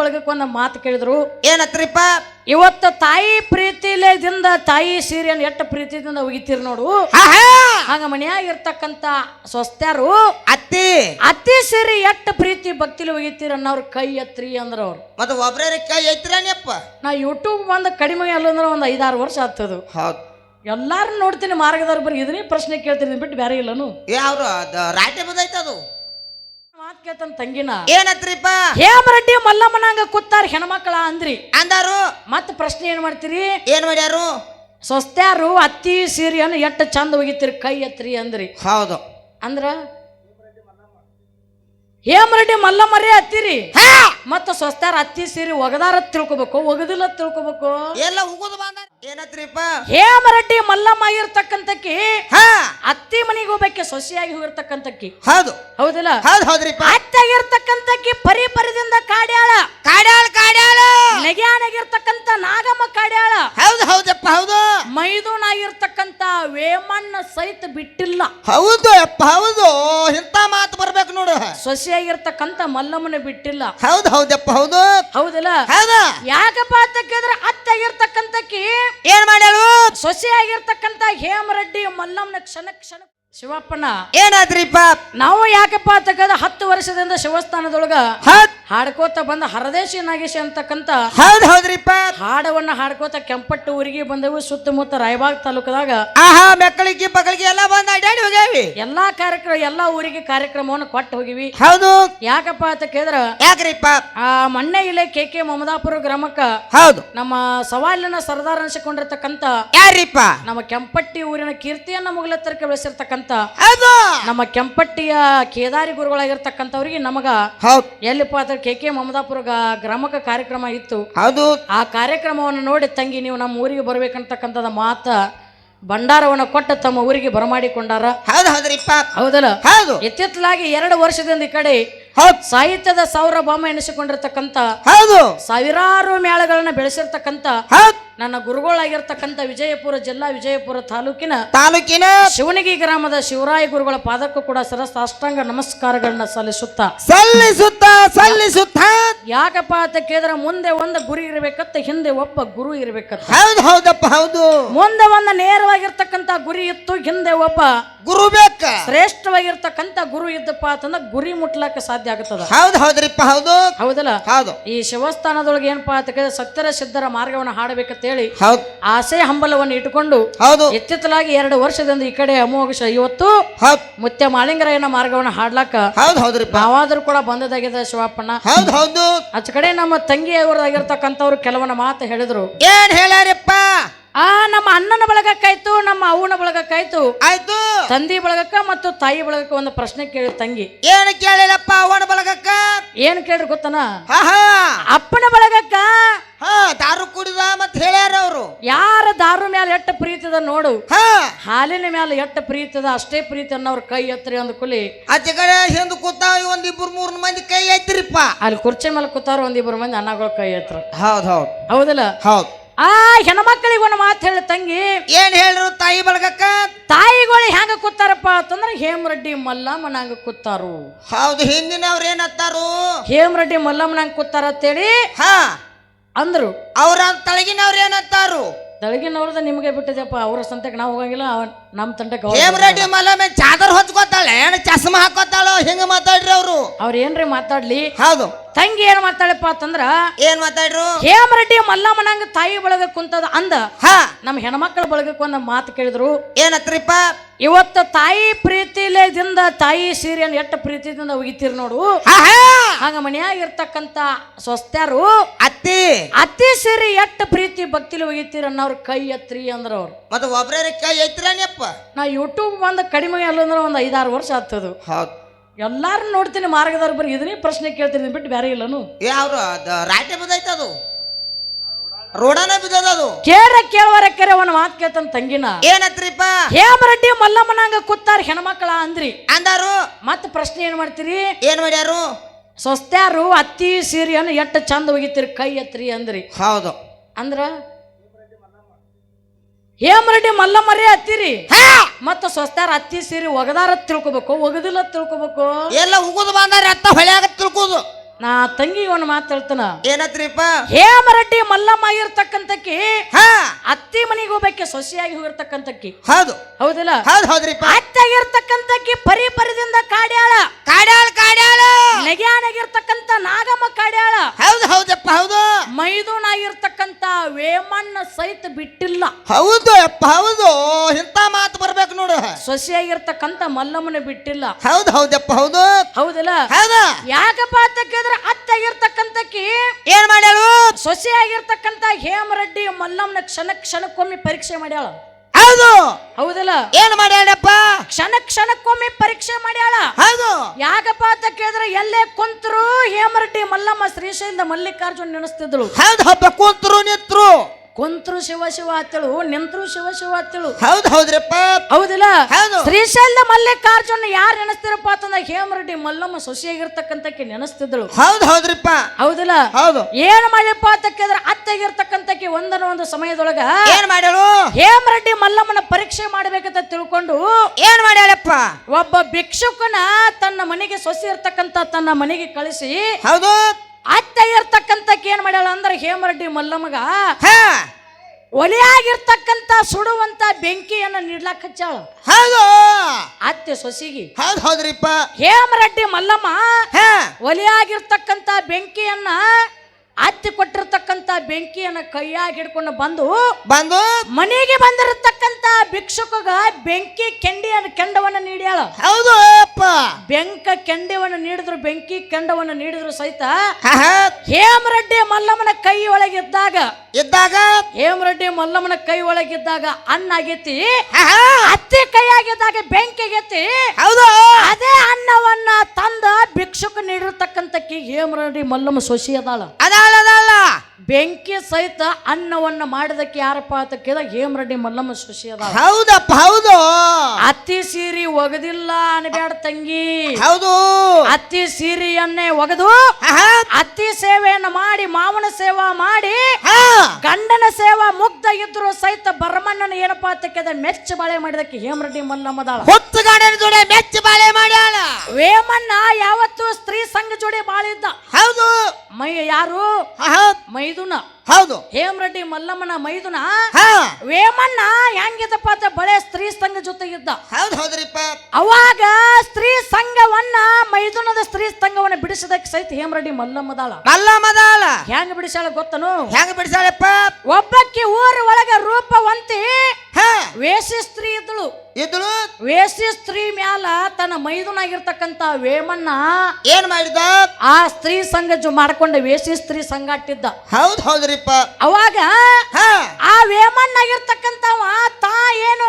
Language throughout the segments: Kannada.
ಬಳಗಕ್ಕೆ ಒಂದು ಮಾತು ಕೇಳಿದ್ರು. ಏನತ್ರಿಪ್ಪ? ಇವತ್ತು ತಾಯಿ ಪ್ರೀತಿಲೇದಿಂದ ತಾಯಿ ಸೀರೆಯನ್ನು ಎಷ್ಟು ಪ್ರೀತಿದಿಂದ ಒಗಿತೀರಿ ನೋಡು. ಹಂಗ ಮನ್ಯಾಗ ಇರ್ತಕ್ಕಂತ ಸ್ವಸ್ತ್ಯಾರು ಅತ್ತಿ! ಅತ್ತಿ ಸೀರೆ ಎಷ್ಟು ಪ್ರೀತಿ ಭಕ್ತಿಲಿ ಒಗಿತೀರಿ ಅನ್ನೋರು ಕೈ ಎತ್ರಿ ಅಂದ್ರ ಅವ್ರು. ಮತ್ತೆ ಒಬ್ರೇ ಕೈ ಎತ್ತಿರಪ್ಪ ನಾ ಯೂಟ್ಯೂಬ್ ಬಂದು ಕಡಿಮೆ ಅಲ್ಲ ಅಂದ್ರೆ ಒಂದು ಐದಾರು ವರ್ಷ ಆಗ್ತದ ಹೌದು. ಎಲ್ಲಾರು ನೋಡ್ತೀನಿ ಮಾರ್ಗದವ್ರು ಬರೀ ಇದನ್ನೇ ಪ್ರಶ್ನೆ ಕೇಳ್ತೀನಿ ಬಿಟ್ಟು ಬೇರೆ ಇಲ್ಲನು. ಯಾವ್ರು ಅವರು ರಾಟೆ ಬದೈತ ಅದು ಮಾತು ಕೇಳ್ತಾನ ತಂಗಿನ? ಏನತ್ರಿಪ್ಪ? ಹೇಮರೆಡ್ಡಿ ಮಲ್ಲಮ್ಮನಂಗ ಕೂತಾರ ಹೆಣ್ಮಕ್ಳ ಅಂದ್ರಿ. ಅಂದಾರು? ಮತ್ತ ಪ್ರಶ್ನೆ ಏನ್ ಮಾಡ್ತೀರಿ? ಏನ್ ಮಾಡ್ಯಾರು? ಸ್ವಸ್ತ್ಯಾರು ಅತ್ತಿ ಸೀರೆಯನ್ನು ಎಷ್ಟು ಚಂದ ಒಗಿತೀರಿ ಕೈ ಎತ್ರಿ ಅಂದ್ರಿ. ಹೌದು. ಅಂದ್ರ ಹೇಮರೆಡ್ಡಿ ಮಲ್ಲಮ್ಮರೇ ಹತ್ತಿರಿ ಹಾ! ಮತ್ತ ಸ್ವಸ್ತ್ಯಾರ ಅತ್ತಿ ಸೀರಿ ಒಗದಾರ ತಿಳ್ಕೊಬೇಕು ಒಗದಿಲ್ಲ ತಿಳ್ಕೊಬೇಕು. ಎಲ್ಲ ಉಗುದು ಬಂದ ಏನತ್ರಿಪ್ಪ? ಹೇಮರೆಡ್ಡಿ ಮಲ್ಲಮ್ಮ ಆಗಿರ್ತಕ್ಕಂತಕ್ಕಿ ಹಾ! ಅತ್ತಿ ಮನೆಗೆ ಹೋಗ್ಬೇಕೆ ಸೊಸೆಯಾಗಿ ಹೋಗಿರ್ತಕ್ಕಂತಕ್ಕಿ ಹೌದು. ಹೌದಲ್ಲ? ಹೌದು ಹೌದ್ರಿಪ್ಪ. ಅತ್ತಾಗಿರ್ತಕ್ಕಂತಕ್ಕಿ ಪರಿ ಪರಿದಿಂದ ಕಾಡ್ಯಾಳ. ಕಾಡ್ಯಾಳ ಕಾಡ್ಯಾಳ. ನೆಗ್ಯಾನಾಗಿರ್ತಕ್ಕಂತ ನಾಗಮ್ಮ ಕಾಡ್ಯಾಳ. ಹೌದು ಹೌದಪ್ಪ ಹೌದು. ಮೈದೂನ್ ಆಗಿರ್ತಕ್ಕಂತ ವೇಮಣ್ಣ ಸಹಿತ ಬಿಟ್ಟಿಲ್ಲ. ಹೌದು ಅಪ್ಪ ಹೌದು. ಇಂಥ ಮಾತು ಬರ್ಬೇಕು ನೋಡು. ಸೊಸೆಯಾಗಿರ್ತಕ್ಕಂತ ಮಲ್ಲಮ್ಮನ ಬಿಟ್ಟಿಲ್ಲ. ಹೌದು ಹೌದಪ್ಪ ಹೌದು. ಹೌದಲ್ಲ? ಹೌದು. ಯಾಕಪ್ಪ ಅಂತ ಕೇಳಿದ್ರೆ ಅತ್ತಾಗಿರ್ತಕ್ಕಂತಕ್ಕಿ ಏನ್ ಮಾಡ್ಯಾಳು ಸೊಸೆಯಾಗಿರ್ತಕ್ಕಂತ ಹೇಮರೆಡ್ಡಿ ಮಲ್ಲಮ್ಮನ ಕ್ಷಣ ಕ್ಷಣ ಶಿವಪ್ಪನ ಏನಾದ್ರಿಪ್ಪ? ನಾವು ಯಾಕಪ್ಪ ಅಂತ ಕೇಳಿದ್ರೆ ಹತ್ತು ವರ್ಷದಿಂದ ಶಿವಸ್ಥಾನದೊಳಗ ಹೌದ್ ಹಾಡ್ಕೋತ ಬಂದ ಹರದೇಶಿ ನಾಗೇಶ್ ಅಂತಕ್ಕಂತ ಹೌದ್ ಹೌದ್ರಿಪ್ಪ ಹಾಡವನ್ನ ಹಾಡ್ಕೋತ ಕೆಂಪಟ್ಟು ಊರಿಗೆ ಬಂದೆವು ಸುತ್ತಮುತ್ತ ರಾಯಬಾಗ್ ತಾಲೂಕದಾಗ. ಆಹಾ ಮಕ್ಕಳಿಗೆ ಮಕ್ಕಳಿಗೆ ಎಲ್ಲ ಬಂದ ಅಡ್ಡಾಡಿ ಹೋಗ್ಯಾವಿ. ಎಲ್ಲಾ ಕಾರ್ಯಕ್ರಮ ಎಲ್ಲಾ ಊರಿಗೆ ಕಾರ್ಯಕ್ರಮವನ್ನು ಕೊಟ್ಟು ಹೋಗಿವಿ. ಹೌದು. ಯಾಕಪ್ಪ ಅಂತ ಕೇಳಿದ್ರ ಯಾಕ್ರಿಪ್ಪ ಆ ಮಣ್ಣೆ ಇಲ್ಲೇ ಕೆ ಕೆ ಮಮದಾಪುರ ಗ್ರಾಮಕ್ಕ ಹೌದು. ನಮ್ಮ ಸವಾಲಿನ ಸರ್ದಾರ್ ಅನಿಸಿಕೊಂಡಿರ್ತಕ್ಕಂತ ಯಾರಿಪ್ಪ ನಮ್ಮ ಕೆಂಪಟ್ಟಿ ಊರಿನ ಕೀರ್ತಿಯನ್ನ ಮುಗಲತ್ತರಕ್ಕೆ ಬೆಳೆಸಿರ್ತಕ್ಕಂತ ಹೌದು. ನಮ್ಮ ಕೆಂಪಟ್ಟಿಯ ಕೇದಾರಿ ಗುರುಗಳಾಗಿರ್ತಕ್ಕಂಥವ್ರಿಗೆ ನಮಗ ಹೌದು. ಎಲ್ಲಿಪ್ಪ ಅಂತ ಕೆ ಕೆ ಮಮದಾಪುರ ಗ್ರಾಮಕ ಕಾರ್ಯಕ್ರಮ ಇತ್ತು. ಅದು ಆ ಕಾರ್ಯಕ್ರಮವನ್ನು ನೋಡಿ ತಂಗಿ ನೀವು ನಮ್ಮ ಊರಿಗೆ ಬರ್ಬೇಕಂತಕ್ಕಂಥದ ಮಾತ ಭಂಡಾರವನ್ನು ಕೊಟ್ಟು ತಮ್ಮ ಊರಿಗೆ ಬರಮಾಡಿಕೊಂಡಾರ? ಹೌದು ಹೌದ್ರಿಪ್ಪ. ಹೌದಲ್ಲ? ಹೌದು. ಇತ್ತಿತ್ತಲಾಗಿ ಎರಡು ವರ್ಷದಿಂದ ಈ ಕಡೆ ಹೌದು. ಸಾಹಿತ್ಯದ ಸೌರ ಬಾಮ ಎನಿಸಿಕೊಂಡಿರ್ತಕ್ಕಂಥ ಹೌದು. ಸಾವಿರಾರು ಮೇಳಗಳನ್ನ ಬೆಳೆಸಿರ್ತಕ್ಕಂಥ ನನ್ನ ಗುರುಗಳಾಗಿರ್ತಕ್ಕಂಥ ವಿಜಯಪುರ ಜಿಲ್ಲಾ ವಿಜಯಪುರ ತಾಲೂಕಿನ ತಾಲೂಕಿನ ಶಿವನಗಿ ಗ್ರಾಮದ ಶಿವರಾಯ ಗುರುಗಳ ಪಾದಕ್ಕೂ ಕೂಡ ಸರಸಾಷ್ಟಾಂಗ ನಮಸ್ಕಾರಗಳನ್ನ ಸಲ್ಲಿಸುತ್ತಾ. ಸಲ್ಲಿಸುತ್ತ ಸಲ್ಲಿಸುತ್ತ. ಯಾಕಪ್ಪ ಅಂತ ಕೇಳಿದ್ರೆ ಮುಂದೆ ಒಂದು ಗುರಿ ಇರ್ಬೇಕತ್ತ ಹಿಂದೆ ಒಬ್ಬ ಗುರು ಇರ್ಬೇಕತ್ತ ಹೌದು ಹೌದಪ್ಪ ಹೌದು. ಮುಂದೆ ಒಂದು ನೇರವಾಗಿರ್ತಕ್ಕಂಥ ಗುರಿ ಇತ್ತು ಹಿಂದೆ ಒಬ್ಬ ಗುರು ಬೇಕ. ಶ್ರೇಷ್ಠವಾಗಿರ್ತಕ್ಕಂಥ ಗುರು ಇದ್ದಪ್ಪ ಅಂತಂದ್ರೆ ಗುರಿ ಮುಟ್ಲಕ್ಕ ಸಾಧ್ಯ ಆಗುತ್ತದೆ ಹೌದು ಹೌದ್ರಿಪ್ಪ ಹೌದು. ಹೌದಲ್ಲ? ಹೌದು. ಈ ಶಿವಸ್ಥಾನದೊಳಗೆ ಏನಪ್ಪಾ ಅಂತ ಕೇಳಿದ್ರೆ ಸತ್ಯರ ಸಿದ್ಧರ ಮಾರ್ಗವನ್ನು ಹಾಡಬೇಕಂತೇಳಿ ಹೌದು. ಆಸೆ ಹಂಬಲವನ್ನು ಇಟ್ಟುಕೊಂಡು ಹೌದು. ಇತ್ತಿತ್ತಲಾಗಿ ಎರಡು ವರ್ಷದಿಂದ ಈ ಕಡೆ ಅಮೋಘ ಇವತ್ತು ಮುತ್ಯ ಮಾಳಿಂಗರಾಯನ ಮಾರ್ಗವನ್ನು ಹಾಡ್ಲಾಕ ಹೌದು ನಾವಾದ್ರೂ ಕೂಡ ಬಂದದಾಗಿದೆ ಶಿವಪ್ಪಣ್ಣ. ಹೌದು ಹೌದು. ಕಡೆ ನಮ್ಮ ತಂಗಿಯವರಾಗಿರ್ತಕ್ಕಂಥವ್ರು ಕೆಲವನ ಮಾತು ಹೇಳಿದ್ರು. ಏನ್ ಹೇಳ್ಯಾರಪ್ಪ? ಆ ನಮ್ಮ ಅಣ್ಣನ ಬಳಗಕ್ಕಾಯ್ತು ನಮ್ಮ ಅವನ ಬಳಗಕ್ಕಾಯ್ತು. ಆಯ್ತು. ತಂದಿ ಬಳಗಕ್ಕ ಮತ್ತು ತಾಯಿ ಬಳಗಕ್ಕ ಒಂದು ಪ್ರಶ್ನೆ ಕೇಳಿ ತಂಗಿ. ಏನ್ ಕೇಳಿಲ್ಲಪ್ಪ ಅವನ ಬಳಗಕ್ಕ? ಏನ್ ಕೇಳ್ರಿ ಗೊತ್ತನ? ಅಪ್ಪನ ಬಳಗಕ್ಕ ಹಾ ದಾರು ಕುಡಿದ ಮತ್ ಹೇಳ್ಯಾರ ಅವರು. ಯಾರ ದಾರು ಮ್ಯಾಲ ಎಟ್ಟ ಪ್ರೀತದ ನೋಡು. ಹಾ. ಹಾಲಿನ ಮ್ಯಾಲ ಎಟ್ಟ ಪ್ರೀತದ ಅಷ್ಟೇ ಪ್ರೀತಿ ಅನ್ನೋರ್ ಕೈ ಎತ್ತರಿ ಅಂದ ಕುಲಿ. ಆಚೆ ಕಡೆ ಹಿಂದ್ ಕೂತಾವ ಒಂದ್ ಮೂರ್ ಮಂದಿ ಕೈ ಐತ್ರಿಪ್ಪ ಅಲ್ಲಿ ಕುರ್ಚಿ ಮೇಲೆ ಕೂತಾರ ಒಂದಿಬ್ಬರು ಮಂದಿ ಅನ್ನಗಳ ಕೈ ಎತ್ತರ ಹೌದ್ ಹೌದ್. ಹೌದಲ್ಲ? ಹೌದ್. ಆ ಹೆಣ್ಮಕ್ಳಿಗೆ ಒಂದು ಮಾತು ಹೇಳಿ ತಂಗಿ. ಏನ್ ಹೇಳ್ರು ತಾಯಿ ಬಳಗಕ್ಕ? ತಾಯಿಗಳು ಹೆಂಗ ಕೂತಾರಪ್ಪ ಅಂತಂದ್ರೆ ಹೇಮರೆಡ್ಡಿ ಮಲ್ಲಮ್ಮನಂಗ ಕೂತಾರು. ಹೌದು ಹಿಂದಿನವ್ರ ಏನತ್ತಾರು ಹೇಮರೆಡ್ಡಿ ಮಲ್ಲಮ್ಮನಂಗ ಕೂತಾರ ಅಂತೇಳಿ ಹಾ. ಅಂದ್ರು. ಅವ್ರ ತಳಗಿನವ್ರ ಏನಂತಾರು? ತಳಗಿನವ್ರದ ನಿಮಗೆ ಬಿಟ್ಟಿದೆಪ್ಪ ಅವ್ರ ಸಂತಕ್ಕೆ ನಾವು ಹೋಗಂಗಿಲ್ಲ ಅವ ನಮ್ಮ ಅವ್ರು ಹೇಮರೆಡ್ಡಿ ಮಲ್ಲಮ್ಮೆ ಚಾದರ್ ಹೊಚ್ಕೋತಾಳೆ ಏನು ಚಸ್ಮ ಹಾಕೋತಾಳೋ ಹಿಂಗ ಮಾತಾಡ್ರಿ ಅವ್ರು. ಅವ್ರ ಏನ್ರಿ ಮಾತಾಡ್ಲಿ? ಹೌದು. ತಂಗಿ ಏನ್ ಮಾತಾಡಪ್ಪ ಅಂತಂದ್ರ ಏನ್ ಮಾತಾಡ್ರು? ಹೇಮರೆಡ್ಡಿ ಮಲ್ಲಮ್ಮನಂಗ ತಾಯಿ ಬಳಗ ಕುಂತದ ಅಂದ. ಹಾ. ನಮ್ಮ ಹೆಣ್ಮಕ್ಳ ಬಳಗಕ್ಕೆ ಒಂದು ಮಾತು ಕೇಳಿದ್ರು. ಏನತ್ರಿಪ್ಪ? ಇವತ್ತು ತಾಯಿ ಪ್ರೀತಿಲೇದಿಂದ ತಾಯಿ ಸೀರೆಯನ್ನು ಎಷ್ಟು ಪ್ರೀತಿದಿಂದ ಒಗಿತೀರಿ ನೋಡು. ಹಂಗ ಮನ್ಯಾಗ ಇರ್ತಕ್ಕಂತ ಸ್ವಸ್ತ್ಯಾರು ಅತ್ತಿ. ಅತ್ತಿ ಸೀರೆ ಎಷ್ಟು ಪ್ರೀತಿ ಭಕ್ತಿಲಿ ಒಗಿತೀರಿ ಅನ್ನೋರು ಕೈ ಎತ್ರಿ ಅಂದ್ರ ಅವ್ರು. ಮತ್ತೆ ಒಬ್ರೇ ಕೈ ಎತ್ತಿರಪ್ಪ ನಾ ಯೂಟ್ಯೂಬ್ ಬಂದ ಕಡಿಮೆ ಅಲ್ಲಂದ್ರೆ ಒಂದು ಐದಾರು ವರ್ಷ ಆಗ್ತದ ಹೌದು. ಎಲ್ಲಾರು ನೋಡ್ತೀನಿ ಮಾರ್ಗದಾರ ಬರೀ ಇದನ್ನೇ ಪ್ರಶ್ನೆ ಕೇಳ್ತೀನಿ ಬಿಟ್ಟು ಬೇರೆ ಇಲ್ಲನು. ಯಾವ್ರು ಅದ ರಾಟೆ ಬಿದ್ದೈತೆ ಅದು. ರೋಡನ ಬಿದ್ದದ ಅದು. ಕೇಳ ಕೇಳುವರ ಕರೆ ಅವನ ಮಾತು ಕೇಳ್ತಾನ ತಂಗಿನ. ಏನತ್ರಿಪ್ಪ? ಹೇಮರೆಡ್ಡಿ ಮಲ್ಲಮ್ಮನಂಗ ಕೂತಾರ ಹೆಣ್ಮಕ್ಳ ಅಂದ್ರಿ. ಅಂದಾರು? ಮತ್ತೆ ಪ್ರಶ್ನೆ ಏನ್ ಮಾಡ್ತೀರಿ? ಏನ್ ಮಾಡ್ಯಾರು? ಸೊಸ್ತ್ಯಾರು ಅತ್ತಿ ಸೀರೆಯನ್ನು ಎಷ್ಟು ಚಂದ ಒಗಿತೀರಿ ಕೈ ಎತ್ರಿ ಅಂದ್ರಿ. ಹೌದು. ಅಂದ್ರ ಹೇಮರೆಡ್ಡಿ ಮರೆ ಹತ್ತಿರಿ. ಮತ್ತ ಸ್ವಸ್ತಾರ ಹತ್ತಿ ಸೀರಿ ಒಗದಾರ ತಿಳ್ಕೊಬೇಕು ಒಗದಿಲ್ಲ ತಿಳ್ಕೊಬೇಕು. ಎಲ್ಲ ಉಗುದು ಬಂದಾರ ಅತ್ತ ಹೊಳ್ಯಾಗ ತಿಳ್ಕೋದು. ನಾ ತಂಗಿ ಒಂದು ಮಾತು ಹೇಳ್ತಾನ. ಏನತ್ರಿಪ್ಪ? ಹೇಮರಡ್ಡಿ ಮಲ್ಲಮ್ಮ ಇರ್ತಕ್ಕಂತಕ್ಕಿ ಹಾ. ಅತ್ತಿ ಮನೆಗೆ ಹೋಗ್ಬೇಕೆ ಸೊಸೆಯಾಗಿ ಹೋಗಿರ್ತಕ್ಕಂತಕ್ಕಿ ಹೌದು. ಹೌದಿಲ್ಲ? ಹೌದು ಹೌದ್ರಿಪ್ಪ. ಅತ್ತಾಗಿರ್ತಕ್ಕಂತಕ್ಕಿ ಪರಿ ಪರಿದಿಂದ ಕಾಡ್ಯಾಳ. ಕಾಡ್ಯಾಳ ಕಾಡ್ಯಾಳ. ನೆಗ್ಯಾನಾಗಿರ್ತಕ್ಕಂತ ನಾಗಮ್ಮ ಕಾಡ್ಯಾಳ. ಹೌದು ಹೌದಪ್ಪ ಹೌದು. ಮೈದೂನ್ ಆಗಿರ್ತಕ್ಕಂತ ವೇಮಣ್ಣ ಸಹಿತ ಬಿಟ್ಟಿಲ್ಲ. ಹೌದು ಅಪ್ಪ ಹೌದು. ಇಂತ ಮಾತು ಬರ್ಬೇಕು ನೋಡು. ಸೊಸೆಯಾಗಿರ್ತಕ್ಕಂತ ಮಲ್ಲಮ್ಮನ ಬಿಟ್ಟಿಲ್ಲ. ಹೌದು ಹೌದಪ್ಪ ಹೌದು. ಹೌದಿಲ್ಲ? ಹೌದು. ಯಾಕಪ್ಪ ಅಂತ ಕೇಳಿದ್ರೆ ಅತ್ತಾಗಿರ್ತಕ್ಕಂತಕ್ಕಿ ಏನ್ ಮಾಡ್ಯಾಳು? ಸೊಸೆಯಾಗಿರ್ತಕ್ಕಂತ ಹೇಮರೆಡ್ಡಿ ಮಲ್ಲಮ್ಮನ ಕ್ಷಣ ಕ್ಷಣಕ್ಕೊಮ್ಮೆ ಪರೀಕ್ಷೆ ಮಾಡ್ಯಾಳ. ಹೌದು. ಹೌದಲ್ಲ? ಏನ್ ಮಾಡ್ಯಾಳಪ್ಪ? ಕ್ಷಣ ಕ್ಷಣಕ್ಕೊಮ್ಮೆ ಪರೀಕ್ಷೆ ಮಾಡ್ಯಾಳ. ಹೌದು. ಯಾಕಪ್ಪ ಅಂತ ಕೇಳಿದ್ರೆ ಎಲ್ಲೇ ಕುಂತರು ಹೇಮರೆಡ್ಡಿ ಮಲ್ಲಮ್ಮ ಶ್ರೀಶೈಲಿಂದ ಮಲ್ಲಿಕಾರ್ಜುನ್ ನೆನೆಸ್ತಿದ್ಳು. ಹೌದು ಹಬ್ಬ ಕುಂತರು ನಿತ್ರು. ಕುಂತ್ರು ಶಿವ ಶಿವ ಅತ್ತಳು ನಿಂತ್ರು ಶಿವ ಶಿವ ಅತ್ತಳು ಹೌದು ಹೌದ್ರಪ್ಪ. ಹೌದಿಲ್ಲ? ಹೌದು. ಶ್ರೀಶೈಲದ ಮಲ್ಲಿಕಾರ್ಜುನ್ ಯಾರು ನೆನೆಸ್ತಿರಪ್ಪ ಅಂತಂದ ಹೇಮರೆಡ್ಡಿ ಮಲ್ಲಮ್ಮ ಸೊಸೆಯಾಗಿರ್ತಕ್ಕಂತಕ್ಕೆ ನೆನೆಸ್ತಿದ್ಳು ಹೌದು ಹೌದ್ರಪ್ಪ. ಹೌದಿಲ್ಲ? ಹೌದು. ಏನ್ ಮಾಡಿಪ್ಪ ಅಂತ ಕೇಳಿದ್ರೆ ಅತ್ತೆಗಿರ್ತಕ್ಕಂತಕ್ಕೆ ಒಂದನ ಒಂದು ಸಮಯದೊಳಗ ಏನ್ ಮಾಡ್ಯಾಳು? ಹೇಮರೆಡ್ಡಿ ಮಲ್ಲಮ್ಮನ ಪರೀಕ್ಷೆ ಮಾಡ್ಬೇಕಂತ ತಿಳ್ಕೊಂಡು ಏನ್ ಮಾಡ್ಯಾಳಪ್ಪ? ಒಬ್ಬ ಭಿಕ್ಷುಕನ ತನ್ನ ಮನೆಗೆ ಸೊಸಿ ಇರ್ತಕ್ಕಂತ ತನ್ನ ಮನೆಗೆ ಕಳಿಸಿ ಹೌದು. ಅತ್ತೆ ಇರ್ತಕ್ಕಂತಕ್ಕೆ ಏನ್ ಮಾಡ್ಯಾಳ ಅಂದ್ರೆ ಹೇಮರಡ್ಡಿ ಮಲ್ಲಮ್ಮಗ ಹಾ. ಒಲೆಯಾಗಿರ್ತಕ್ಕಂತ ಸುಡುವಂತ ಬೆಂಕಿಯನ್ನ ನೀಡ್ಲಾಕ್ ಹಚ್ಚಾಳ. ಹೌದು. ಅತ್ತೆ ಸೊಸಿಗೆ. ಹೌದು ಹೌದ್ರಿಪ್ಪ. ಹೇಮರೆಡ್ಡಿ ಮಲ್ಲಮ್ಮ ಹಾ. ಒಲೆಯಾಗಿರ್ತಕ್ಕಂತ ಬೆಂಕಿಯನ್ನ ಅತ್ತಿ ಕೊಟ್ಟಿರ್ತಕ್ಕಂತ ಬೆಂಕಿಯನ್ನ ಕೈಯಾಗಿ ಹಿಡ್ಕೊಂಡು ಬಂದು ಬಂದು ಮನೆಗೆ ಬಂದಿರತಕ್ಕಂತ ಭಿಕ್ಷುಕಗ ಬೆಂಕಿ ಕೆಂಡಿಯ ಕೆಂಡವನ್ನ ನೀಡ್ಯಾಳ. ಹೌದು ಅಪ್ಪ. ಬೆಂಕ ಕೆಂಡವನ್ನ ನೀಡಿದ್ರು ಬೆಂಕಿ ಕೆಂಡವನ್ನ ನೀಡಿದ್ರು ಸಹಿತ ಹೇಮರೆಡ್ಡಿ ಮಲ್ಲಮ್ಮನ ಕೈ ಒಳಗಿದ್ದಾಗ ಇದ್ದಾಗ ಹೇಮರೆಡ್ಡಿ ಮಲ್ಲಮ್ಮನ ಕೈ ಒಳಗಿದ್ದಾಗ ಅನ್ನ ಆಗೈತಿ ಹಾ ಹಾ. ಅತ್ತೆ ಕೈ ಆಗಿದ್ದಾಗ ಬೆಂಕಿ ಆಗೈತಿ ಹೌದು. ಅದೇ ಅನ್ನವನ್ನ ತಂದ ಭಿಕ್ಷುಕ ನೀಡಿರ್ತಕ್ಕಂತಕ್ಕಿ ಹೇಮರೆಡ್ಡಿ ಮಲ್ಲಮ್ಮ ಸೊಸಿ ಅದಾಳ. ಅದಾಳ ಅದಲ್ಲ ಬೆಂಕಿ ಸಹಿತ ಅನ್ನವನ್ನ ಮಾಡಿದಕ್ಕೆ ಯಾರಪ್ಪ ಅಂತ ಕೇಳಿದಾಗ ಹೇಮರೆಡ್ಡಿ ಮಲ್ಲಮ್ಮ ಶಶಿ ಅದ ಹೌದಪ್ಪ ಹೌದು. ಅತ್ತಿ ಸೀರಿ ಒಗದಿಲ್ಲ ಅನ್ಬೇಡ ತಂಗಿ. ಹೌದು. ಅತ್ತಿ ಸೀರಿಯನ್ನೇ ಒಗದು ಅತ್ತಿ ಸೇವೆಯನ್ನು ಮಾಡಿ ಮಾವನ ಸೇವಾ ಮಾಡಿ ಗಂಡನ ಸೇವಾ ಮುಗ್ಧ ಇದ್ರು ಸಹಿತ ಬರಮಣ್ಣನ ಏನಪ್ಪ ಅಂತ ಕೇಳಿದ ಮೆಚ್ಚ ಬಾಳೆ ಮಾಡಿದಕ್ಕೆ ಹೇಮರೆಡ್ಡಿ ಮಲ್ಲಮ್ಮದಾಳ ಹೊತ್ತು ಗಾಡನ ಜೋಡಿ ಮೆಚ್ಚ ಬಾಳೆ ಮಾಡ್ಯಾಳ. ವೇಮಣ್ಣ ಯಾವತ್ತು ಸ್ತ್ರೀ ಸಂಘ ಜೋಡಿ ಬಾಳಿದ್ದ. ಹೌದು. ಮೈ ಯಾರು? ಮೈದುನ. ಹೌದು. ಹೇಮರೆಡ್ಡಿ ಮಲ್ಲಮ್ಮನ ಮೈದುನ? ವೇಮಣ್ಣ ಹೆಂಗಿದಪ್ಪ ಅಂತ ಬಳೆ ಸ್ತ್ರೀ ಸಂಘ ಇದ್ದ ಹೌದು ಹೌದ್ರಿಪ್ಪ. ಅವಾಗ ಸ್ತ್ರೀ ಸಂಘವನ್ನ ಮೈದುನದ ಸ್ತ್ರೀ ಸಂಘವನ್ನ ಬಿಡಿಸದಕ್ಕೆ ಸಹಿತ ಹೇಮರೆಡ್ಡಿ ಮಲ್ಲಮ್ಮದಾಳ. ಮಲ್ಲಮ್ಮದಾಳ. ಮದಾಳ ಹೆಂಗ್ ಬಿಡಿಸಾಳ ಗೊತ್ತನು? ಹೆಂಗ್ ಬಿಡಿಸಾಳಪ್ಪ ಒಬ್ಬಕ್ಕೆ ಊರ ಒಳಗ ರೂಪವಂತಿ ವೇಷಿ ಸ್ತ್ರೀ ಇದ್ದಳು. ಇದ್ಳು ವೇಸಿ ಸ್ತ್ರೀ ಮ್ಯಾಲ ತನ್ನ ಮೈದುನಾಗಿರ್ತಕ್ಕಂತ ವೇಮಣ್ಣ ಏನ್ ಮಾಡಿದ? ಆ ಸ್ತ್ರೀ ಸಂಘ ಮಾಡ್ಕೊಂಡ ವೇಸಿ ಸ್ತ್ರೀ ಸಂಘಟ್ಟಿದ್ದ ಹೌದು ಹೌದ್ರಿಪ್ಪ. ಅವಾಗ ಆ ವೇಮಣ್ಣ ಆಗಿರ್ತಕ್ಕಂತವ ತಾ ಏನು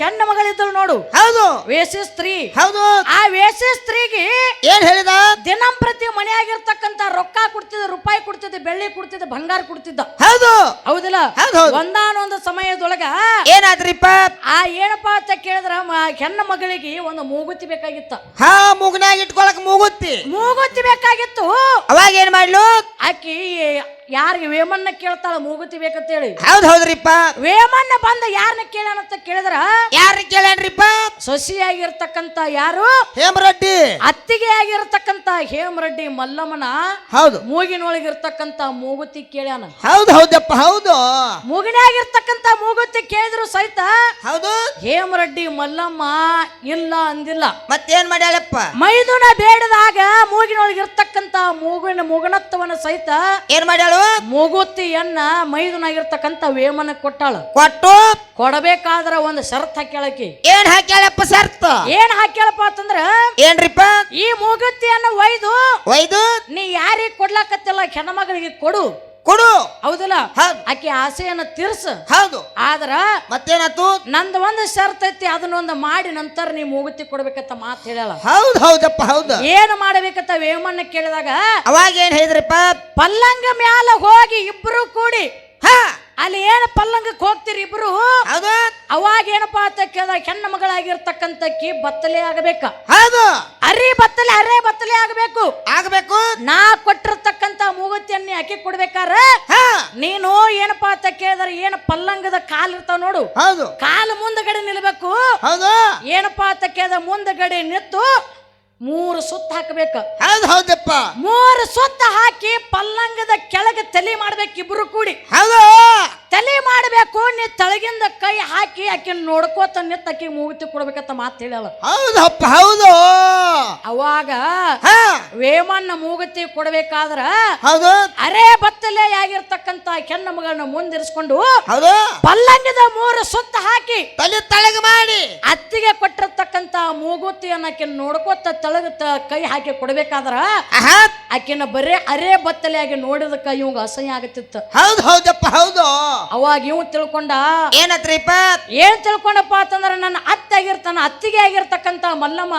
ಹೆಣ್ಣ ಮಗಳಿದ್ದಳು ನೋಡು. ಹೌದು. ವೇಸಿ ಸ್ತ್ರೀ. ಹೌದು. ಆ ವೇಸಿ ಸ್ತ್ರೀಗೆ ಏನ್ ಹೇಳಿದ? ದಿನಂಪ್ರತಿ ಮನೆಯಾಗಿರ್ತಕ್ಕಂತ ರೊಕ್ಕ ಕೊಡ್ತಿದ್ದ ರೂಪಾಯಿ ಕೊಡ್ತಿದ್ದ ಬೆಳ್ಳಿ ಕೊಡ್ತಿದ್ದ ಬಂಗಾರ ಕೊಡ್ತಿದ್ದ. ಹೌದು. ಹೌದಿಲ್ಲ? ಹೌದು ಹೌದು. ಒಂದಾನೊಂದು ಸಮಯದೊಳಗ ಏನಾದ್ರಿಪ್ಪ ಆ ಏನಪ್ಪಾ ಅಂತ ಕೇಳಿದ್ರ ಮ- ಹೆಣ್ಣು ಮಗಳಿಗೆ ಒಂದು ಮೂಗುತಿ ಬೇಕಾಗಿತ್ತ. ಹಾ ಮುಗ್ನಾಗ ಇಟ್ಕೊಳಕ್ ಮೂಗುತ್ತಿ. ಮೂಗುತಿ ಬೇಕಾಗಿತ್ತು. ಅವಾಗ ಏನ್ ಮಾಡ್ಲು? ಆಕಿ ಯಾರಿಗೆ ವೇಮಣ್ಣ ಕೇಳ್ತಾಳ ಮೂಗುತಿ ಬೇಕಂತೇಳಿ. ಹೌದ್ ಹೌದ್ರಿಪ್ಪ ವೇಮಣ್ಣ ಬಂದ ಯಾರನ್ನ ಕೇಳ್ಯಾನಂತ ಕೇಳಿದ್ರ? ಯಾರ ಕೇಳೇನ್ರಿಪ್ಪ ಸೊಸಿಯಾಗಿರ್ತಕ್ಕಂತ ಯಾರು? ಹೇಮರೆಡ್ಡಿ. ಅತ್ತಿಗೆ ಆಗಿರ್ತಕ್ಕಂತ ಹೇಮರೆಡ್ಡಿ ಮಲ್ಲಮ್ಮನ ಹೌದು. ಮೂಗಿನೊಳಗಿರ್ತಕ್ಕಂತ ಮೂಗುತಿ ಕೇಳ್ಯಾನ. ಹೌದು ಹೌದಪ್ಪ ಹೌದು. ಮೂಗಿನಾಗಿರ್ತಕ್ಕಂತ ಮೂಗುತಿ ಕೇಳಿದ್ರು ಸಹಿತ ಹೌದು. ಹೇಮರೆಡ್ಡಿ ಮಲ್ಲಮ್ಮ ಇಲ್ಲ ಅಂದಿಲ್ಲ. ಮತ್ತೇನ್ ಮಾಡ್ಯಾಳಪ್ಪ? ಮೈದುನ ಬೇಡದಾಗ ಮೂಗಿನೊಳಗಿರ್ತಕ್ಕಂತ ಮೂಗಿನ ಮುಗನತ್ವನ ಸಹಿತ ಏನ್ ಮಾಡ್ಯಾಳು? ಮೂಗುತಿಯನ್ನ ಮೈದುನಾಗಿರ್ತಕ್ಕಂತ ವೇಮನ ಕೊಟ್ಟಾಳು. ಕೊಟ್ಟು? ಕೊಡಬೇಕಾದ್ರ ಒಂದು ಶರತ್ ಹಾಕ್ಯಾಳಕಿ. ಏನ್ ಹಾಕ್ಯಾಳಪ್ಪ ಶರತ್? ಏನ್ ಹಾಕ್ಯಾಳಪ್ಪ ಅಂತಂದ್ರ ಏನ್ರಿಪ್ಪ? ಈ ಮೂಗುತ್ತಿಯನ್ನ ಒಯ್ದು ಒಯ್ದು? ನೀ ಯಾರಿಗ್ ಕೊಡ್ಲಾಕತ್ತಿಲ್ಲ ಹೆಣ್ಮಗಳಿಗೆ ಕೊಡು. ಕೊಡು. ಹೌದಲ್ಲ? ಹೌದು. ಆಕೆ ಆಸೆಯನ್ನ ತೀರ್ಸ. ಹೌದು. ಆದ್ರ ಮತ್ತೇನಾತು ನಂದು ಒಂದು ಶರ್ತ್ ಐತಿ ಅದನ್ನೊಂದು ಮಾಡಿ ನಂತರ ನೀವು ಮೂಗುತಿ ಕೊಡ್ಬೇಕಂತ ಮಾತು ಹೇಳಲ್ಲ. ಹೌದು ಹೌದಪ್ಪ ಹೌದು. ಏನು ಮಾಡ್ಬೇಕಂತ ವೇಮಣ್ಣ ಕೇಳಿದಾಗ ಅವಾಗ ಏನ್ ಹೇಳಿದ್ರಿಪ್ಪ? ಪಲ್ಲಂಗ ಮ್ಯಾಲ ಹೋಗಿ ಇಬ್ರು ಕೂಡಿ. ಹಾ. ಅಲ್ಲಿ ಏನು ಪಲ್ಲಂಗಕ್ಕೆ ಹೋಗ್ತೀರಿ ಇಬ್ರು? ಅವಾಗ ಏನಪ್ಪಾ ಅಂತ ಕೇಳಿದಾಗ ಹೆಣ್ಣು ಮಗಳಾಗಿರ್ತಕ್ಕಂತಕ್ಕಿ ಬತ್ತಲೆ ಆಗಬೇಕು. ಹೌದು. ಅರಿ ಬತ್ತಲೆ ಅರೇ ಬತ್ತಲೆ ಆಗಬೇಕು. ಆಗಬೇಕು. ನಾ ಕೊಟ್ಟಿರ್ತಕ್ಕಂತ ಮೂಗುತಿಯನ್ನು ಹಾಕಿ ಕೊಡ್ಬೇಕಾರ ಹಾ. ನೀನು ಏನಪ್ಪಾ ಅಂತ ಕೇಳಿದ್ರೆ ಏನು ಪಲ್ಲಂಗದ ಕಾಲ್ ಇರ್ತಾವ ನೋಡು. ಹೌದು. ಕಾಲು ಮುಂದಗಡೆ ನಿಲ್ಬೇಕು. ಹೌದು. ಏನಪ್ಪಾ ಅಂತ ಕೇಳಿದ್ರೆ ಮುಂದಗಡೆ ನಿಂತು ಮೂರು ಸುತ್ತ ಹಾಕಬೇಕು. ಹೌದು ಹೌದಪ್ಪ. ಮೂರು ಸುತ್ತ ಹಾಕಿ ಪಲ್ಲಂಗದ ಕೆಳಗೆ ತಲೆ ಮಾಡ್ಬೇಕು ಇಬ್ರು ಕೂಡಿ. ಹೌದು. ತಲೆ ಮಾಡಬೇಕು ನೀ ತಳಗಿಂದ ಕೈ ಹಾಕಿ ಆಕೆ ನೋಡ್ಕೋತ ನಿತ್ತ ಆಕಿ ಮೂಗುತಿ ಕೊಡ್ಬೇಕಂತ ಮಾತು ಹೇಳಲ್ಲ ಹೌದಪ್ಪ ಹೌದು. ಅವಾಗ ವೇಮನ್ನ ಮೂಗುತಿ ಕೊಡ್ಬೇಕಾದ್ರ ಹೌದು. ಅರೆ ಬತ್ತಲೆ ಆಗಿರ್ತಕ್ಕಂತ ಕೆನ್ನ ಮಗಳನ್ನ ಮುಂದಿರಿಸ್ಕೊಂಡು ಹೌದು. ಪಲ್ಲಂಗದ ಮೂರು ಸುತ್ತ ಹಾಕಿ ತಲೆ ತಳಗ ಮಾಡಿ. ಅತ್ತಿಗೆ ಕೊಟ್ಟಿರ್ತಕ್ಕಂತ ಮೂಗುತಿಯನ್ನ ಆಕೆ ನೋಡ್ಕೋತ ತಳಗ ಕೈ ಹಾಕಿ ಕೊಡ್ಬೇಕಾದ್ರ ಆಕಿನ ಬರೇ ಅರೆ ಬತ್ತಲೆಯಾಗಿ ನೋಡಿದಕ್ಕ ಇವಂಗ ಅಸಹ್ಯ ಆಗತ್ತಿತ್ತು. ಹೌದು ಹೌದಪ್ಪ ಹೌದು. ಅವಾಗ ಇವ್ ತಿಳ್ಕೊಂಡ ಏನತ್ರಿಪ್ಪ ಏನ್ ತಿಳ್ಕೊಂಡಪ್ಪ ಅಂತಂದ್ರ ನನ್ನ ಅತ್ತೆ ಆಗಿರ್ತಾನ ಅತ್ತಿಗೆ ಆಗಿರ್ತಕ್ಕಂತ ಮಲ್ಲಮ್ಮ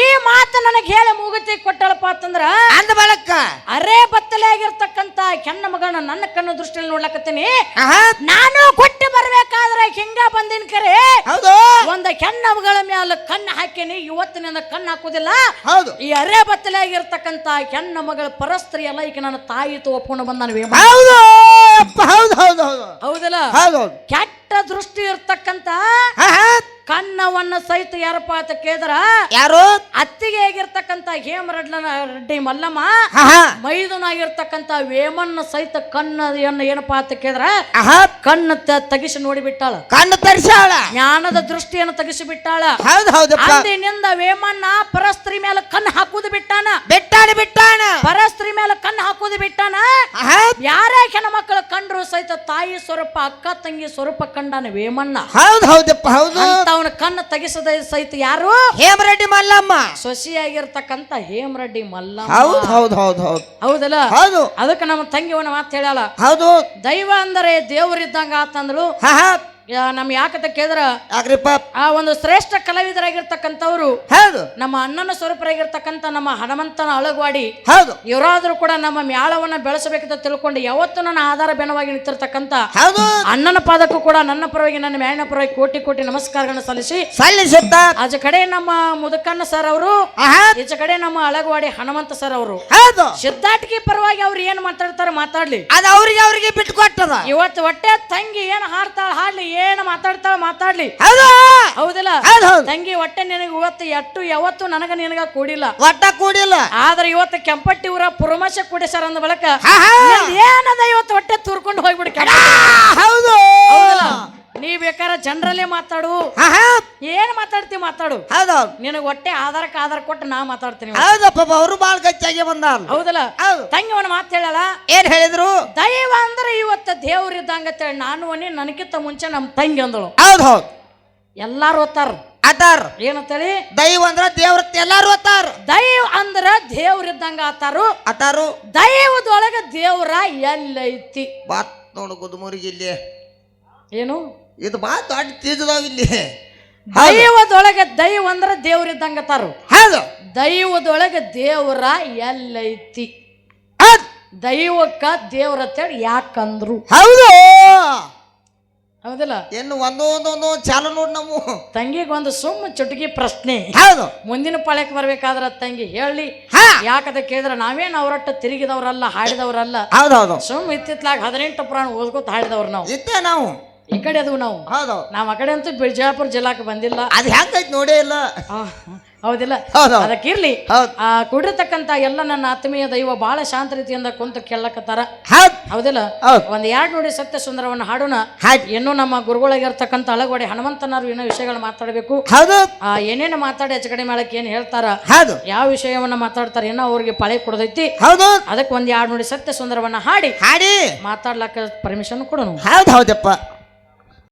ಈ ಮಾತು ನನಗೆ ಹೇಳಿ ಮೂಗುತಿ ಕೊಟ್ಟಳಪ್ಪ ಅಂತಂದ್ರ ಅಂದ ಬಳಕ. ಅರೆ ಬತ್ತಲೆ ಆಗಿರ್ತಕ್ಕಂತ ಕೆನ್ನ ಮಗನ ನನ್ನ ಕಣ್ಣು ದೃಷ್ಟಿಯಲ್ಲಿ ನೋಡ್ಲಕತ್ತೀನಿ. ನಾನು ಕೊಟ್ಟು ಬರ್ಬೇಕಾದ್ರೆ ಹಿಂಗ ಬಂದಿನ ಕರೆ. ಹೌದು. ಒಂದ ಕೆನ್ನ ಮಗಳ ಮ್ಯಾಲ ಕಣ್ಣು ಹಾಕಿನಿ ಇವತ್ತಿನಿಂದ ಕಣ್ಣು ಹಾಕುದಿಲ್ಲ. ಹೌದು. ಈ ಅರೆ ಬತ್ತಲೆ ಆಗಿರ್ತಕ್ಕಂತ ಕೆನ್ನ ಮಗಳ ಪರಸ್ತ್ರೀ ಎಲ್ಲ ಈಗ ನನ್ನ ತಾಯಿ ತೋಪ್ಕೊಂಡು ವೇಮ ಹೌದು. ಅಪ್ಪ ಹೌದು ಹೌದು ಹೌದು. ಹೌದಲ್ಲ? ಹೌದು ಹೌದು. ಕೆಟ್ಟ ದೃಷ್ಟಿ ಇರ್ತಕ್ಕಂತ ಕನ್ನವನ್ನ ಸಹಿತ ಯಾರಪ್ಪ ಅಂತ ಕೇಳಿದ್ರ ಯಾರು? ಅತ್ತಿಗೆ ಆಗಿರ್ತಕ್ಕಂತ ಹೇಮರಡ್ಲನ ರೆಡ್ಡಿ ಮಲ್ಲಮ್ಮ ಮೈದುನಾಗಿರ್ತಕ್ಕಂತ ವೇಮನ್ನ ಸಹಿತ ಕಣ್ಣನ್ನ ಏನಪ್ಪಾ ಅಂತ ಕೇದ್ರ? ಆಹಾ ಕಣ್ಣು ತ- ತೆಗಿಸಿ ನೋಡಿ ಬಿಟ್ಟಾಳ ಕಣ್ಣು ತರಿಸಾಳ ಜ್ಞಾನದ ದೃಷ್ಟಿಯನ್ನು ತೆಗಿಸಿ ಬಿಟ್ಟಾಳ ಹೌದು ಹೌದಪ್ಪ ಅಂದಿನಿಂದ ವೇಮನ್ನ ಪರಸ್ತ್ರೀ ಮೇಲೆ ಕಣ್ಣು ಹಾಕುದು ಬಿಟ್ಟಾನ? ಬಿಟ್ಟಾಣ ಬಿಟ್ಟಾಣ ಪರಸ್ತ್ರೀ ಮೇಲೆ ಕಣ್ಣು ಹಾಕೋದು ಬಿಟ್ಟಾನ? ಯಾರೇ ಮಕ್ಕಳು ಕಂಡ್ರು ಸಹಿತ ತಾಯಿ ಸ್ವರೂಪ ಅಕ್ಕ ತಂಗಿ ಸ್ವರೂಪ ಕಂಡಾನ ವೇಮಣ್ಣ. ಹೌದು ಹೌದಪ್ಪ ಹೌದು. ಅವನ ಕಣ್ಣು ತಗಿಸದ ಸಹಿತ ಯಾರು? ಹೇಮರೆಡ್ಡಿ ಮಲ್ಲಮ್ಮ. ಸೊಸಿಯಾಗಿರ್ತಕ್ಕಂತ ಹೇಮರೆಡ್ಡಿ ಮಲ್ಲಮ್ಮ. ಹೌದು ಹೌದು ಹೌದು ಹೌದು. ಹೌದಲ್ಲ? ಹೌದು. ಅದಕ್ಕೆ ನಮ್ಮ ತಂಗಿವನ ಮಾತು ಹೇಳಲ್ಲ. ಹೌದು. ದೈವ ಅಂದರೆ ದೇವರಿದ್ದಂಗ ಆತಂದಳು ಯಾ- ನಮ್ ಯಾಕತ ಕೇಳಿದ್ರ? ಯಾಕ್ರಿಪ್ಪ? ಆ ಒಂದು ಶ್ರೇಷ್ಠ ಕಲಾವಿದರಾಗಿರ್ತಕ್ಕಂಥವ್ರು ಹೌದು. ನಮ್ಮ ಅಣ್ಣನ ಸ್ವರೂಪರಾಗಿರ್ತಕ್ಕಂಥ ನಮ್ಮ ಹನುಮಂತನ ಅಳಗವಾಡಿ ಹೌದು. ಇವರಾದ್ರೂ ಕೂಡ ನಮ್ಮ ಮ್ಯಾಳವನ್ನ ಬೆಳೆಸಬೇಕಂತ ತಿಳ್ಕೊಂಡು ಯಾವತ್ತು ನನ್ನ ಆಧಾರ ಬೆನವಾಗಿ ನಿಂತಿರ್ತಕ್ಕಂಥ ಹೌದು. ಅಣ್ಣನ ಪಾದಕ್ಕೂ ಕೂಡ ನನ್ನ ಪರವಾಗಿ ನನ್ನ ಮ್ಯಾಳಿನ ಪರವಾಗಿ ಕೋಟಿ ಕೋಟಿ ನಮಸ್ಕಾರಗಳನ್ನು ಸಲ್ಲಿಸಿ ಸಲ್ಲಿಸುತ್ತ? ಆಚೆ ಕಡೆ ನಮ್ಮ ಮುದಕಣ್ಣ ಸರ್ ಅವರು ಈಚೆ ಕಡೆ ನಮ್ಮ ಅಳಗವಾಡಿ ಹನುಮಂತ ಸರ್ ಅವರು. ಹೌದು. ಸಿದ್ಧಾಟಿಕೆ ಪರವಾಗಿ ಅವ್ರು ಏನ್ ಮಾತಾಡ್ತಾರೆ ಮಾತಾಡ್ಲಿ. ಅದು ಅವ್ರಿಗೆ ಅವ್ರಿಗೆ ಬಿಟ್ಟು ಕೊಟ್ಟದ ಇವತ್ತು ಹೊಟ್ಟೆ ತಂಗಿ ಏನ್ ಹಾಡ್ತಾಳ ಹಾಡ್ಲಿ ಏನ್ ಮಾತಾಡ್ತಾಳ ಮಾತಾಡ್ಲಿ. ಹೌದು. ಹೌದಿಲ್ಲ? ಹೌದು ಹೌದು. ತಂಗಿ ಒಟ್ಟೆ ನಿನಗೆ ಇವತ್ತು ಎಟ್ಟು ಯಾವತ್ತು ನನಗ ನಿನಗ ಕೂಡಿಲ್ಲ. ಒಟ್ಟ ಕೂಡಿಲ್ಲ. ಆದ್ರೆ ಇವತ್ತು ಕೆಂಪಟ್ಟಿ ಊರ ಪುರಮಶ ಕುಡಿಸ್ಯಾರ ಅಂದ ಬಳಕ ಹಾ ಹಾ. ನಿಂದ್ ಏನದ ಇವತ್ತು ಹೊಟ್ಟೆ ತೂರ್ಕೊಂಡು ಹೋಗ್ಬಿಡ್ಕ ಹೌದು. ಹೌದಲ್ಲ? ನೀ ಬೇಕಾರ ಜನರಲ್ಲೇ ಮಾತಾಡು. ಏನು ಮಾತಾಡ್ತಿ ಮಾತಾಡು. ಹೌದು. ನಿನಗೆ ಹೊಟ್ಟೆ ಆಧಾರಕ್ಕೆ ಆಧಾರ ಕೊಟ್ಟು ನಾ ಮಾತಾಡ್ತೀನಿ ಹೌದಪ್ಪ ಅವರು ಬಾಳ ಗಚ್ಚಾಗಿ ಬಂದಾರ ಹೌದಲ್ಲ? ಹೌದು. ತಂಗಿ ಅವನ ಮಾತು ಹೇಳಲ್ಲ? ಏನ್ ಹೇಳಿದ್ರು? ದೈವ ಅಂದ್ರೆ ಇವತ್ತು ದೇವ್ರ ಇದ್ದಂಗತ್ತೇಳಿ ನಾನು ಅನಿ ನನಗಿಂತ ಮುಂಚೆ ನಮ್ಮ ತಂಗಿ ಅಂದಳು. ಹೌದು ಹೌದು. ಎಲ್ಲಾರು ಓದ್ತಾರ. ಆತಾರ. ಏನಂತೇಳಿ ದೈವ ಅಂದ್ರ ದೇವ್ರ ಎಲ್ಲಾರು ಅತ್ತಾರ ದೈವ ಅಂದ್ರ ದೇವ್ರ ಇದ್ದಂಗ ಆತಾರು. ಆತಾರು. ದೈವದೊಳಗ ದೇವ್ರ ಎಲ್ಲೈತಿ. ಬಾತ್ ನೋಡು ಗುದ್ಮೂರಿಗೆ ಇಲ್ಲಿ. ಏನು? ಇದು ಬಾ ದೊಡ್ಡ ತೀಜದಾವ್ ಇಲ್ಲಿ. ದೈವದೊಳಗೆ ದೈವ ಅಂದ್ರೆ ದೇವ್ರಿದ್ದಂಗ ತಾರು ಹೌದು. ದೈವದೊಳಗೆ ದೇವ್ರ ಎಲ್ಲೈತಿ. ದೈವಕ್ಕ ದೇವ್ರ ಅಂತೇಳಿ ಯಾಕಂದ್ರು. ಹೌದು. ಹೌದಿಲ್ಲ? ಏನು ಒಂದೊಂದೊಂದು ಒಂದೊಂದು ನೋಡಿ ನಮ್ಮ ತಂಗಿಗೆ ಒಂದು ಸುಮ್ಮ ಚುಟುಕಿ ಪ್ರಶ್ನೆ. ಹೌದು. ಮುಂದಿನ ಪಾಳ್ಯಕ್ಕೆ ಬರ್ಬೇಕಾದ್ರ ತಂಗಿ ಹೇಳಿ. ಯಾಕದ ಕೇಳಿದ್ರೆ ನಾವೇನು ಅವರಟ್ಟ ತಿರುಗಿದವ್ರಲ್ಲ ಹಾಡಿದವ್ರಲ್ಲ. ಹೌದು ಹೌದು. ಸುಮ್ ಇತ್ತಿತ್ಲಾಗ ಹದಿನೆಂಟು ಪುರಾಣ ಓದ್ಕೋತ ಹಾಡಿದವ್ರು ನಾವು. ಇತ್ತೆ ನಾವು. ಈ ಕಡೆ ಅದು ನಾವು. ಹೌದು. ನಾವು ಆ ಕಡೆ ಅಂತೂ ಬಿಜಾಪುರ ಜಿಲ್ಲಾಕ್ಕೆ ಬಂದಿಲ್ಲ. ಅದು ಹೆಂಗೈತ್ ನೋಡೇ ಇಲ್ಲ. ಆ, ಹೌದಿಲ್ಲ. ಹೌದು. ಅದಕ್ಕಿರ್ಲಿ ಹೌದು. ಆ ಕುಡಿರ್ತಕ್ಕಂತ ಎಲ್ಲ ನನ್ನ ಆತ್ಮೀಯ ದೈವ ಬಹಳ ಶಾಂತ ರೀತಿಯಿಂದ ಕುಂತು ಕೇಳಕತ್ತಾರ. ಹೌದು. ಹೌದಿಲ್ಲ? ಹೌದು. ಒಂದ್ ಎರಡ್ ನೋಡಿ ಸತ್ಯ ಸುಂದರವನ್ನ ಹಾಡೋಣ. ಹಾಗೆ. ಇನ್ನೂ ನಮ್ಮ ಗುರುಗಳಾಗಿರ್ತಕ್ಕಂಥ ಅಳಗೋಡೆ ಹನುಮಂತನವರು ಏನೋ ವಿಷಯಗಳು ಮಾತಾಡಬೇಕು. ಹೌದು. ಆ ಏನೇನು ಮಾತಾಡಿ ಹೆಚ್ಚು ಕಡಿಮೆ ಮಾಡಕ್ಕೆ ಏನ್ ಹೇಳ್ತಾರ? ಹೌದು. ಯಾವ ವಿಷಯವನ್ನ ಮಾತಾಡ್ತಾರ ಏನೋ ಅವ್ರಿಗೆ ಪಳೆ ಕೊಡದೈತಿ. ಹೌದು. ಅದಕ್ಕೆ ಒಂದ್ ಎರಡು ನೋಡಿ ಸತ್ಯ ಸುಂದರವನ್ನ ಹಾಡಿ. ಹಾಡಿ. ಮಾತಾಡ್ಲಕ್ಕ ಪರ್ಮಿಷನ್ ಕೊಡೋಣ ಹೌದು ಹೌದಪ್ಪ.